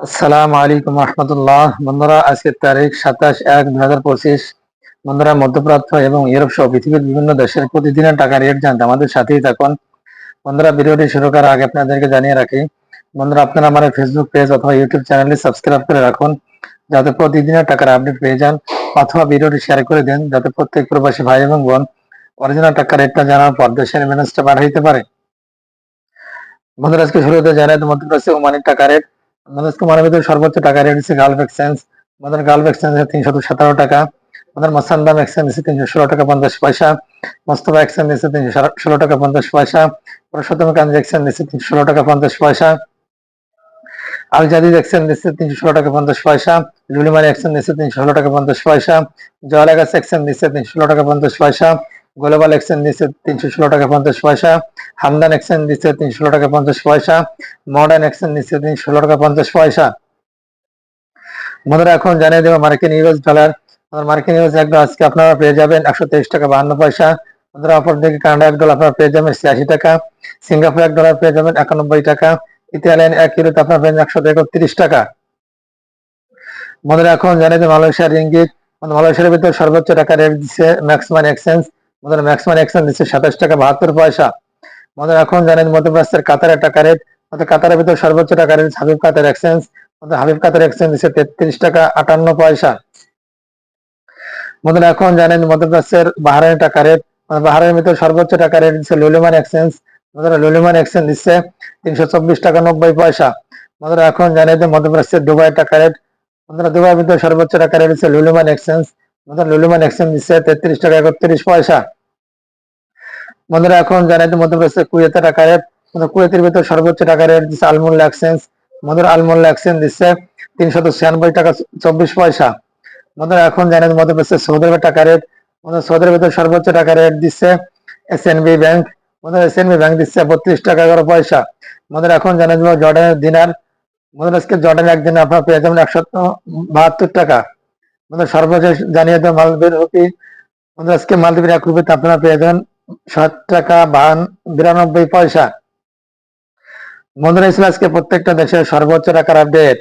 আসসালামু আলাইকুম রহমতুল্লাহ। বন্ধুরা, আজকের তারিখ সাতাশ এক দুই হাজার পঁচিশ। বন্ধুরা, মধ্যপ্রাচ্য এবং ইউরোপ সহ পৃথিবীর বিভিন্ন দেশের প্রতিদিনের টাকা রেট জানতে আমাদের সাথেই থাকুন। বন্ধুরা, ভিডিওটি শুরু করার আগে আপনাদেরকে জানিয়ে রাখি, বন্ধুরা, আপনারা আমার ফেসবুক পেজ অথবা ইউটিউব চ্যানেলটি সাবস্ক্রাইব করে রাখুন, যাতে প্রতিদিনের টাকার আপডেট পেয়ে যান অথবা ভিডিওটি শেয়ার করে দেন, যাতে প্রত্যেক প্রবাসী ভাই এবং বোন অরিজিনাল টাকার রেটটা জানার পর দেশের ব্যালেন্সটা বাড়াইতে পারে। বন্ধুরা, আজকে শুরুতে জানাই মধ্যপ্রাচ্যে ওমানের টাকা রেট আমাদের কুমারের ভিতরে সর্বোচ্চ টাকা রেট হচ্ছে গালফ এক্সচেঞ্জ আমাদের গালফ এক্সচেঞ্জ তিনশত সতেরো টাকা। আমাদের মাসান্দাম এক্সচেঞ্জ দিচ্ছে তিনশো ষোলো টাকা পঞ্চাশ পয়সা। মোস্তফা এক্সচেঞ্জ দিচ্ছে তিনশো ষোলো টাকা পঞ্চাশ পয়সা। পুরুষোত্তম কাঞ্জি এক্সচেঞ্জ দিচ্ছে তিনশো ষোলো টাকা পঞ্চাশ পয়সা। আল জাদিদ এক্সচেঞ্জ দিচ্ছে তিনশো ষোলো টাকা পঞ্চাশ পয়সা। লুলিমারি এক্সচেঞ্জ দিচ্ছে তিনশো ষোলো টাকা পঞ্চাশ পয়সা। জয়লাগাস এক্সচেঞ্জ দিচ্ছে তিনশো ষোলো টাকা পঞ্চাশ পয়সা। গ্লোবাল এক্সচেঞ্জ দিচ্ছে তিনশো ষোলো টাকা পঞ্চাশ পয়সা হামদান এক্সচেঞ্জ দিচ্ছে তিনশো ষোলো টাকা পঞ্চাশ পয়সা মডার্ন এক্সচেঞ্জ দিচ্ছে তিনশো ষোলো টাকা পঞ্চাশ পয়সা। বন্ধুরা, এখন জানিয়ে দেবো মার্কিন ইউএস ডলার মার্কিন ইউএস এক ডলার আজকে আপনারা পেয়ে যাবেন একশো তেইশ টাকা বাহান্ন পয়সা। বন্ধুরা, অপর দিকে কানাডা এক ডলার আপনারা পেয়ে যাবেন ছিয়াশি টাকা। সিঙ্গাপুর এক ডলার পেয়ে যাবেন একানব্বই টাকা। ইতালিয়ান এক ইউরোতে আপনারা পেয়ে একশো একত্রিশ টাকা। বন্ধুরা, এখন জানিয়ে দেবো মালয়েশিয়ার ইঙ্গিত। মালয়েশিয়ার ভিতরে সর্বোচ্চ টাকা রেট দিচ্ছে ম্যাক্সমান এক্সচেঞ্জ আমাদের ম্যাক্সিমাম এক্সচেঞ্জ দিচ্ছে, সাতাশ টাকা, বাহাত্তর পয়সা। আমাদের এখন জানেন মধ্যপ্রাচ্যের কাতারের টাকা রেট অর্থাৎ কাতারের ভিতর সর্বোচ্চ টাকা রেট হাবিব কাতার এক্সচেঞ্জ আমাদের হাবিব কাতার এক্সচেঞ্জ দিচ্ছে তেত্রিশ টাকা, আটান্ন পয়সা। আমাদের এখন জানেন মধ্যপ্রাচ্যের বাহারাইন টাকা রেট বাহারের ভিতর সর্বোচ্চ টাকা রেট দিচ্ছে লুলিমান এক্সচেঞ্জ আমাদের লুলিমান এক্সচেঞ্জ দিচ্ছে তিনশো চব্বিশ টাকা, নব্বই পয়সা। আমাদের এখন জানেন মধ্যপ্রাচ্যের দুবাই টাকা রেট আমাদের দুবাইয়ের ভিতর সর্বোচ্চ টাকা রেট দিচ্ছে লুলিমান এক্সচেঞ্জ আমাদের লুলিমান এক্সচেঞ্জ দিচ্ছে তেত্রিশ টাকা, একত্রিশ পয়সা। বন্ধুরা, এখন জানাইতে মধ্যপ্রদেশের কুয়েতে টাকা রেট কুয়েতের ভিতর সর্বোচ্চ টাকা রেট দিচ্ছে আলমুল্লা এক্সচেঞ্জ মধুর আলমুল্লা এক্সচেঞ্জ দিচ্ছে তিনশত ছিয়ানব্বই টাকা, চব্বিশ পয়সা। বন্ধুরা, এখন জানেন মধ্যপ্রদেশের সৌদি আরবের টাকা রেট আমাদের সৌদি আরবের ভিতর সর্বোচ্চ টাকা রেট দিচ্ছে এস এন বি ব্যাংক আমাদের এস এন বি ব্যাংক দিচ্ছে বত্রিশ টাকা, এগারো পয়সা। আমাদের এখন জানেন জর্ডানের দিনার আমাদের আজকে জর্ডানের একদিন আপনার পেয়ে যাবেন একশো বাহাত্তর টাকা। আমাদের সর্বশেষ জানিয়ে দেওয়া মালদ্বীপের রুপি আমাদের আজকে মালদ্বীপের এক রুপিতে আপনারা পেয়ে যাবেন ষাট টাকা বাহান বিরানব্বই পয়সা। বন্ধুরা ইসলাম আজকে প্রত্যেকটা দেশের সর্বোচ্চ টাকার আপডেট